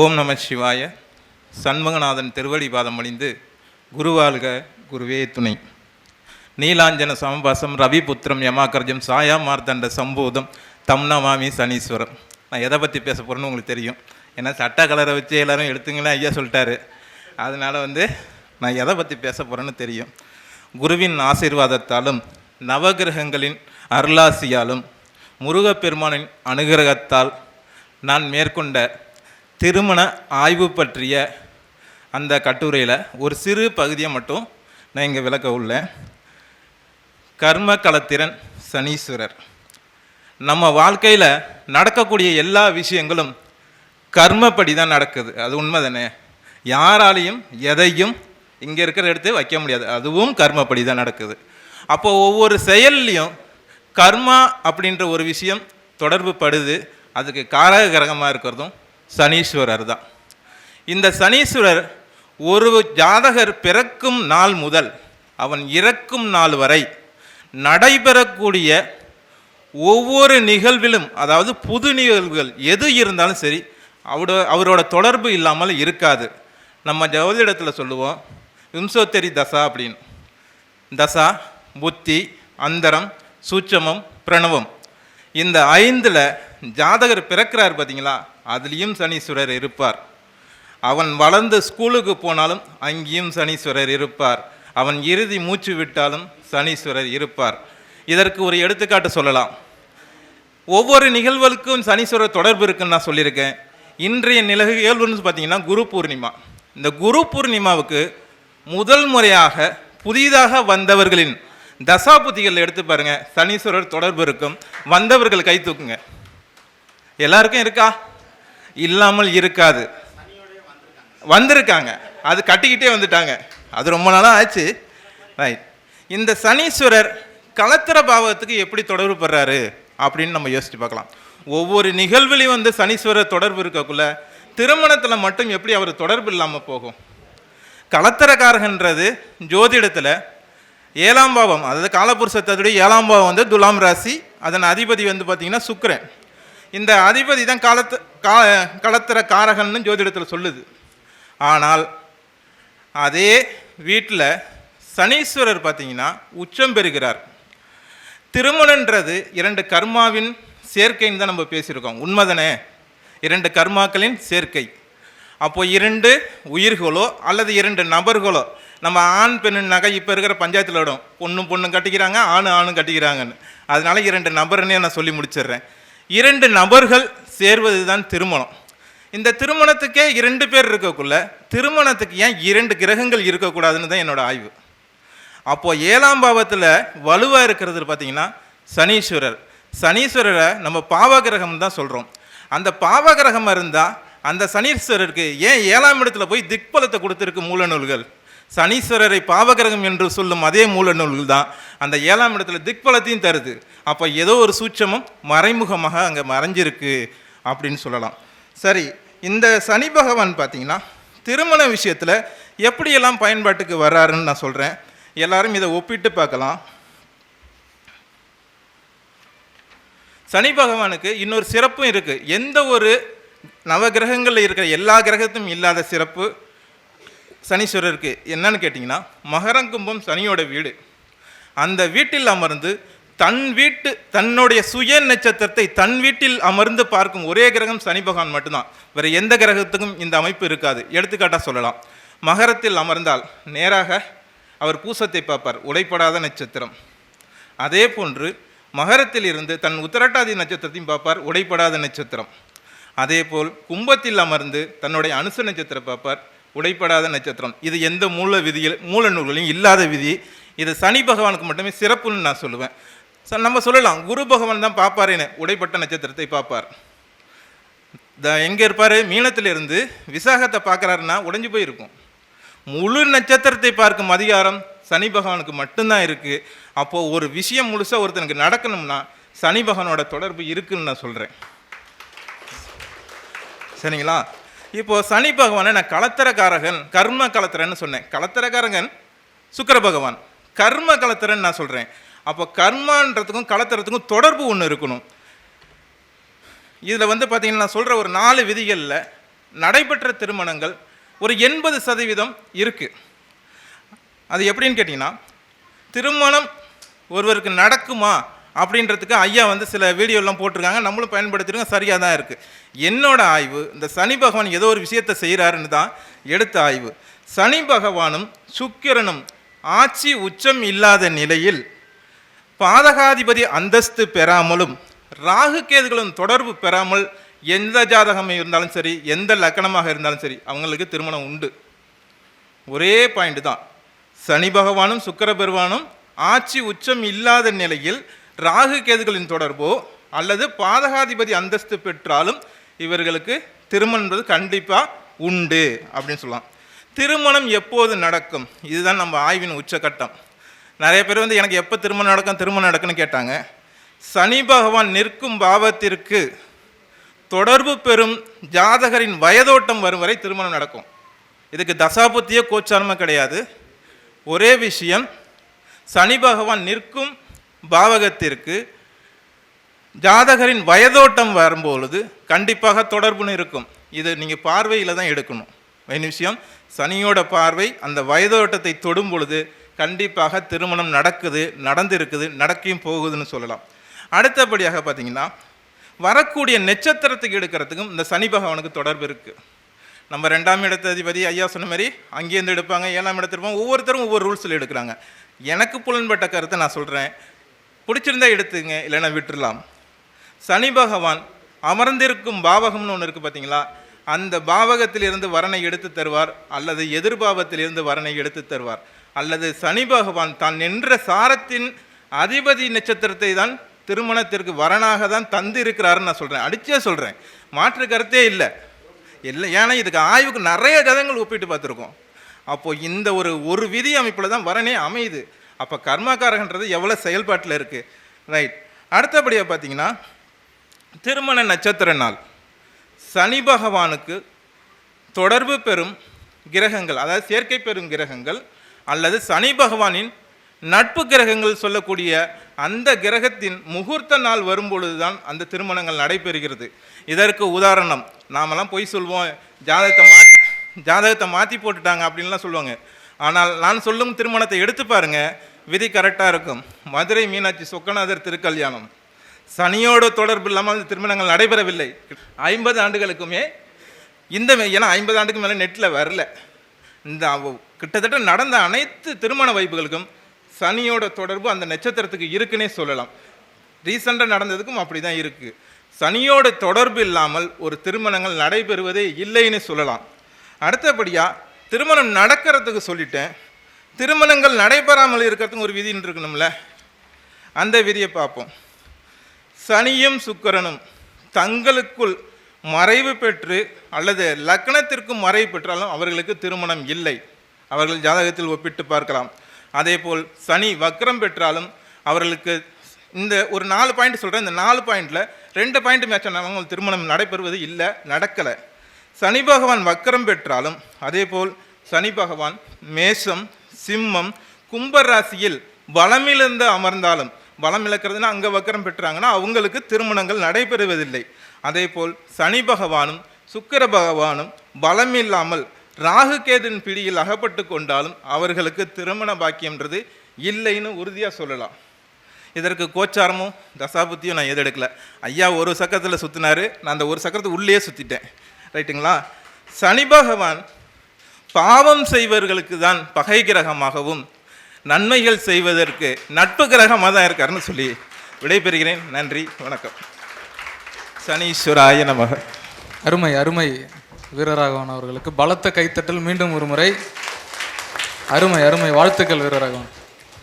ஓம் நம சிவாய. சண்முகநாதன் திருவடி பாதம் அழிந்து குருவாழ்க குருவே துணை. நீலாஞ்சன சமபாசம் ரவிபுத்திரம் யமாக்கர்ஜம் சாயா மார்த்தண்ட சம்பூதம் தம்னமாமி சனீஸ்வரம். நான் எதை பற்றி பேச போகிறேன்னு உங்களுக்கு தெரியும். ஏன்னா சட்ட கலரை வச்சு எல்லோரும் எடுத்துங்களேன் ஐயா சொல்லிட்டாரு. அதனால் வந்து நான் எதை பற்றி பேச போகிறேன்னு தெரியும். குருவின் ஆசீர்வாதத்தாலும் நவகிரகங்களின் அருளாசியாலும் முருகப்பெருமானின் அனுகிரகத்தால் நான் மேற்கொண்ட திருமண ஆய்வு பற்றிய அந்த கட்டுரையில் ஒரு சிறு பகுதியை மட்டும் நான் இங்கே விளக்க உள்ளேன். கர்ம கலத்திறன் சனீஸ்வரர். நம்ம வாழ்க்கையில் நடக்கக்கூடிய எல்லா விஷயங்களும் கர்மப்படி தான் நடக்குது. அது உண்மை தானே யாராலையும் எதையும் இங்கே இருக்கிற இடத்து வைக்க முடியாது. அதுவும் கர்மப்படி தான் நடக்குது. அப்போ ஒவ்வொரு செயல்லையும் கர்மா அப்படின்ற ஒரு விஷயம் தொடர்பு படுது அதுக்கு காரக கிரகமாக இருக்கிறதும் சனீஸ்வரர் தான். இந்த சனீஸ்வரர் ஒரு ஜாதகர் பிறக்கும் நாள் முதல் அவன் இறக்கும் நாள் வரை நடைபெறக்கூடிய ஒவ்வொரு நிகழ்விலும் அதாவது புது நிகழ்வுகள் எது இருந்தாலும் சரி அவரோட அவரோட தொடர்பு இல்லாமல் இருக்காது. நம்ம ஜோதிடத்தில் சொல்லுவோம் விம்சோத்தரி தசா அப்படின்னு. தசா புத்தி அந்தரம் சூட்சமம் பிரணவம். இந்த ஐந்தில் ஜாதகர் பிறக்கிறார் பார்த்தீங்களா அதுலேயும் சனீஸ்வரர் இருப்பார். அவன் வளர்ந்து ஸ்கூலுக்கு போனாலும் அங்கேயும் சனீஸ்வரர் இருப்பார். அவன் இறுதி மூச்சு விட்டாலும் சனீஸ்வரர் இருப்பார். இதற்கு ஒரு எடுத்துக்காட்டு சொல்லலாம். ஒவ்வொரு நிகழ்வுகளுக்கும் சனீஸ்வரர் தொடர்பு இருக்குன்னு நான் சொல்லியிருக்கேன். இன்றைய நிகழ்வுன்னு பார்த்தீங்கன்னா குரு பூர்ணிமா. இந்த குரு பூர்ணிமாவுக்கு முதல் முறையாக புதிதாக வந்தவர்களின் தசாபுத்திகள் எடுத்து பாருங்கள் சனீஸ்வரர் தொடர்பு இருக்கும். வந்தவர்கள் கை தூக்குங்க. எல்லாருக்கும் இருக்கா? இல்லாமல் இருக்காது. வந்திருக்காங்க. அது கட்டிக்கிட்டே வந்துட்டாங்க. அது ரொம்ப நாளாக ஆச்சு. ரைட் இந்த சனீஸ்வரர் கலத்திர பாவத்துக்கு எப்படி தொடர்பு படுறாரு அப்படின்னு நம்ம யோசிச்சு பார்க்கலாம். ஒவ்வொரு நிகழ்வுலையும் வந்து சனீஸ்வரர் தொடர்பு இருக்கக்குள்ள திருமணத்தில் மட்டும் எப்படி அவர் தொடர்பு இல்லாமல் போகும்? கலத்திரக்காரகன்றது ஜோதிடத்தில் ஏழாம் பாவம் அதாவது காலபுருஷத்தோடைய ஏழாம் பாவம் வந்து துலாம் ராசி அதன் அதிபதி வந்து பார்த்திங்கன்னா சுக்கரன். இந்த அதிபதி தான் காலத்து கா களத்திர காரகன்னு ஜோதிடத்தில் சொல்லுது. ஆனால் அதே வீட்டில் சனீஸ்வரர் பார்த்தீங்கன்னா உச்சம் பெறுகிறார். திருமணன்றது இரண்டு கர்மாவின் சேர்க்கைன்னு தான் நம்ம பேசியிருக்கோம். உண்மைதானே? இரண்டு கர்மாக்களின் சேர்க்கை. அப்போ இரண்டு உயிர்களோ அல்லது இரண்டு நபர்களோ நம்ம ஆண் பெண்ணுனாக்கா நகை இப்போ இருக்கிற பஞ்சாயத்தில் இடம். பொண்ணும் பொண்ணும் கட்டிக்கிறாங்க ஆணு ஆணும் கட்டிக்கிறாங்கன்னு. அதனால இரண்டு நபர்னே நான் சொல்லி முடிச்சிடுறேன். இரண்டு நபர்கள் சேர்வது தான் திருமணம். இந்த திருமணத்துக்கே இரண்டு பேர் இருக்கக்குள்ள திருமணத்துக்கு ஏன் இரண்டு கிரகங்கள் இருக்கக்கூடாதுன்னு தான் என்னோட ஆய்வு. அப்போது ஏழாம் பாவத்தில் வலுவாக இருக்கிறது பார்த்தீங்கன்னா சனீஸ்வரர். சனீஸ்வரரை நம்ம பாவகிரகம் தான் சொல்கிறோம் அந்த பாவகிரகம் இருந்தால் அந்த சனீஸ்வரருக்கு ஏன் ஏழாம் இடத்துல போய் திக்பலத்தை கொடுத்துருக்கு மூல நூல்கள்? சனீஸ்வரரை பாவகிரகம் என்று சொல்லும் அதே மூல நூல்கள் தான் அந்த ஏழாம் இடத்துல திக்பலத்தையும் தருது. அப்போ ஏதோ ஒரு சூட்சமும் மறைமுகமாக அங்கே மறைஞ்சிருக்கு அப்படின்னு சொல்லலாம். சரி இந்த சனி பகவான் பார்த்தீங்கன்னா திருமண விஷயத்தில் எப்படியெல்லாம் பயன்பாட்டுக்கு வர்றாருன்னு நான் சொல்கிறேன் எல்லாரும் இதை ஒப்பிட்டு பார்க்கலாம். சனி பகவானுக்கு இன்னொரு சிறப்பும் இருக்குது எந்த ஒரு நவகிரகங்களில் இருக்கிற எல்லா கிரகத்தும் இல்லாத சிறப்பு சனீஸ்வரருக்கு என்னன்னு கேட்டிங்கன்னா மகரங்கும்பம் சனியோட வீடு. அந்த வீட்டில் அமர்ந்து தன் வீட்டு தன்னுடைய சுய நட்சத்திரத்தை தன் வீட்டில் அமர்ந்து பார்க்கும் ஒரே கிரகம் சனி பகவான் மட்டும்தான். வேறு எந்த கிரகத்துக்கும் இந்த அமைப்பு இருக்காது. எடுத்துக்காட்டாக சொல்லலாம். மகரத்தில் அமர்ந்தால் நேராக அவர் பூசத்தை பார்ப்பார். உடைப்படாத நட்சத்திரம். அதே போன்று மகரத்தில் இருந்து தன் உத்தரட்டாதி நட்சத்திரத்தையும் பார்ப்பார். உடைப்படாத நட்சத்திரம். அதேபோல் கும்பத்தில் அமர்ந்து தன்னுடைய அனுச நட்சத்திரம் பார்ப்பார். உடைப்படாத நட்சத்திரம். இது எந்த மூல விதியில் மூல நூல்களையும் இல்லாத விதி. இது சனி பகவானுக்கு மட்டுமே சிறப்புன்னு நான் சொல்லுவேன். ச நம்ம சொல்லலாம். குரு பகவான் தான் பார்ப்பாரேன்னு. உடைப்பட்ட நட்சத்திரத்தை பார்ப்பார். த எங்கே இருப்பார்? மீனத்திலிருந்து விசாகத்தை பார்க்குறாருன்னா உடைஞ்சு போயிருக்கும். முழு நட்சத்திரத்தை பார்க்கும் அதிகாரம் சனி பகவானுக்கு மட்டும்தான் இருக்குது அப்போது ஒரு விஷயம் முழுசாக ஒருத்தனுக்கு நடக்கணும்னா சனி பகவானோட தொடர்பு இருக்குன்னு நான் சொல்கிறேன் சரிங்களா? இப்போது சனி பகவானை நான் களத்திரக்காரகன் கர்ம கலத்தரன்னு சொன்னேன். களத்திரக்காரகன் சுக்கர பகவான். கர்ம கலத்தரன் நான் சொல்கிறேன் அப்போ கர்மான்றதுக்கும் கலத்தரத்துக்கும் தொடர்பு ஒன்று இருக்கணும். இதில் வந்து பார்த்தீங்கன்னா நான் சொல்கிற ஒரு நாலு விதிகளில் நடைபெற்ற திருமணங்கள் ஒரு எண்பது சதவீதம் இருக்குது அது எப்படின்னு கேட்டிங்கன்னா திருமணம் ஒருவருக்கு நடக்குமா? அப்படின்றதுக்கு ஐயா வந்து சில வீடியோலாம் போட்டிருக்காங்க. நம்மளும் பயன்படுத்திருக்கோம் சரியாக தான் இருக்குது என்னோட ஆய்வு இந்த சனி பகவான் ஏதோ ஒரு விஷயத்தை செய்கிறாருன்னு தான் எடுத்த ஆய்வு. சனி பகவானும் சுக்கிரனும் ஆட்சி உச்சம் இல்லாத நிலையில் பாதகாதிபதி அந்தஸ்து பெறாமலும் ராகு கேதுகளும் தொடர்பு பெறாமல் எந்த ஜாதகம் இருந்தாலும் சரி எந்த லக்கணமாக இருந்தாலும் சரி அவங்களுக்கு திருமணம் உண்டு. ஒரே பாயிண்ட் தான். சனி பகவானும் சுக்கர பெருவானும் ஆட்சி உச்சம் இல்லாத நிலையில் ராகு கேதுகளின் தொடர்போ அல்லது பாதகாதிபதி அந்தஸ்து பெற்றாலும் இவர்களுக்கு திருமணம் என்பது கண்டிப்பாக உண்டு அப்படின்னு சொல்லலாம். திருமணம் எப்போது நடக்கும்? இதுதான் நம்ம ஆய்வின் உச்சக்கட்டம் நிறைய பேர் வந்து எனக்கு எப்போ திருமணம் நடக்கும்? திருமணம் நடக்குன்னு கேட்டாங்க. சனி பகவான் நிற்கும் பாவத்திற்கு தொடர்பு பெறும் ஜாதகரின் வயதோட்டம் வரும் வரை திருமணம் நடக்கும். இதுக்கு தசாபுத்தியோ கோச்சாரமாக கிடையாது. ஒரே விஷயம் சனி பகவான் நிற்கும் பாவகத்திற்கு ஜாதகரின் வயதோட்டம் வரும்பொழுது கண்டிப்பாக தொடர்புன்னு இருக்கும். இது நீங்கள் பார்வையில் தான் எடுக்கணும். மெயின் விஷயம் சனியோட பார்வை அந்த வயதோட்டத்தை தொடும் பொழுது கண்டிப்பாக திருமணம் நடக்குது நடந்திருக்குது நடக்கையும் போகுதுன்னு சொல்லலாம். அடுத்தபடியாக பார்த்தீங்கன்னா வரக்கூடிய நட்சத்திரத்துக்கு எடுக்கிறதுக்கும் இந்த சனி பகவானுக்கு தொடர்பு இருக்குது நம்ம ரெண்டாம் இடத்த அதிபதி ஐயா சொன்ன மாதிரி அங்கேருந்து எடுப்பாங்க ஏழாம் இடத்து இருப்பாங்க ஒவ்வொருத்தரும் ஒவ்வொரு ரூல்ஸில் எடுக்கிறாங்க. எனக்கு புலன்பட்ட கருத்தை நான் சொல்கிறேன் பிடிச்சிருந்தா எடுத்துங்க இல்லைன்னா விட்டுடலாம் சனி பகவான் அமர்ந்திருக்கும் பாவகம்னு ஒன்று இருக்குது பார்த்தீங்களா அந்த பாவகத்திலிருந்து வரனை எடுத்து தருவார் அல்லது எதிர்பாவத்திலிருந்து வரனை எடுத்து தருவார். அல்லது சனி பகவான் தான் நின்ற சாரத்தின் அதிபதி நட்சத்திரத்தை தான் திருமணத்திற்கு வரனாக தான் தந்து இருக்கிறாருன்னு நான் சொல்கிறேன் அடிச்சே சொல்கிறேன் மாற்று கருத்தே இல்லை. இல்லை ஏன்னா இதுக்கு ஆய்வுக்கு நிறைய கதங்கள் ஒப்பிட்டு பார்த்துருக்கோம். அப்போது இந்த ஒரு ஒரு விதி அமைப்பில் தான் வரனே அமையுது. அப்போ கர்மகாரகன்றது எவ்வளோ செயல்பாட்டில் இருக்குது ரைட் அடுத்தபடியாக பார்த்தீங்கன்னா திருமண நட்சத்திர நாள். சனி பகவானுக்கு தொடர்பு பெறும் கிரகங்கள் அதாவது சேர்க்கை பெறும் கிரகங்கள் அல்லது சனி பகவானின் நட்பு கிரகங்கள் சொல்லக்கூடிய அந்த கிரகத்தின் முகூர்த்த நாள் வரும்பொழுது தான் அந்த திருமணங்கள் நடைபெறுகிறது. இதற்கு உதாரணம் நாமெல்லாம் பொய் சொல்வோம் ஜாதகத்தை மா ஜாதகத்தை மாற்றி போட்டுட்டாங்க அப்படின்லாம் சொல்லுவாங்க. ஆனால் நான் சொல்லும் திருமணத்தை எடுத்து பாருங்க. விதி கரெக்டாக இருக்கும். மதுரை மீனாட்சி சொக்கநாதர் திருக்கல்யாணம். சனியோட தொடர்பு இல்லாமல் அந்த திருமணங்கள் நடைபெறவில்லை. ஐம்பது ஆண்டுகளுக்குமே இந்த ஏன்னா ஐம்பது ஆண்டுக்கு மேலே நெட்டில் வரல. இந்த கிட்டத்தட்ட நடந்த அனைத்து திருமண வைப்புகளுக்கும் சனியோட தொடர்பு அந்த நட்சத்திரத்துக்கு இருக்குன்னே சொல்லலாம். ரீசெண்டாக நடந்ததுக்கும் அப்படி தான் இருக்குது சனியோட தொடர்பு இல்லாமல் ஒரு திருமணங்கள் நடைபெறுவதே இல்லைன்னு சொல்லலாம். அடுத்தபடியாக திருமணம் நடக்கிறதுக்கு சொல்லிட்டேன். திருமணங்கள் நடைபெறாமல் இருக்கிறதுக்கு ஒரு விதின்னு இருக்கணும்ல? அந்த விதியை பார்ப்போம். சனியும் சுக்கரனும் தங்களுக்குள் மறைவு பெற்று அல்லது லக்னத்திற்கும் மறைவு பெற்றாலும் அவர்களுக்கு திருமணம் இல்லை. அவர்கள் ஜாதகத்தில் ஒப்பிட்டு பார்க்கலாம். அதேபோல் சனி வக்ரம் பெற்றாலும் அவர்களுக்கு இந்த ஒரு நாலு பாயிண்ட் சொல்கிறேன் இந்த நாலு பாயிண்டில் ரெண்டு பாயிண்ட் மேட்ச் ஆனாலும் திருமணம் நடைபெறுவது இல்லை நடக்கலை. சனி பகவான் வக்கரம் பெற்றாலும் அதேபோல் சனி பகவான் மேஷம் சிம்மம் கும்ப ராசியில் பலமிழந்து அமர்ந்தாலும் பலம் இழக்கிறதுனா அங்கே வக்கரம் பெற்றாங்கன்னா அவங்களுக்கு திருமணங்கள் நடைபெறுவதில்லை. அதேபோல் சனி பகவானும் சுக்கர பகவானும் பலம் இல்லாமல் ராகு கேதின் பிடியில் அகப்பட்டு கொண்டாலும் அவர்களுக்கு திருமண பாக்கியன்றது இல்லைன்னு உறுதியாக சொல்லலாம். இதற்கு கோச்சாரமும் தசாபுத்தியும் நான் எது எடுக்கல. ஐயா ஒரு சக்கரத்தில் சுற்றினார் நான் அந்த ஒரு சக்கரத்தை உள்ளே சுற்றிட்டேன் ரைட்டுங்களா? சனி பகவான் பாவம் செய்வர்களுக்கு தான் பகை கிரகமாகவும் நன்மைகள் செய்வதற்கு நட்பு கிரகமாக தான் இருக்காருன்னு சொல்லி விடைபெறுகிறேன். நன்றி வணக்கம். சனீஸ்வராய நமக. அருமை அருமை வீரராகவன் அவர்களுக்கு பலத்த கைத்தட்டல் மீண்டும் ஒரு முறை. அருமை அருமை வாழ்த்துக்கள் வீரராகவன்.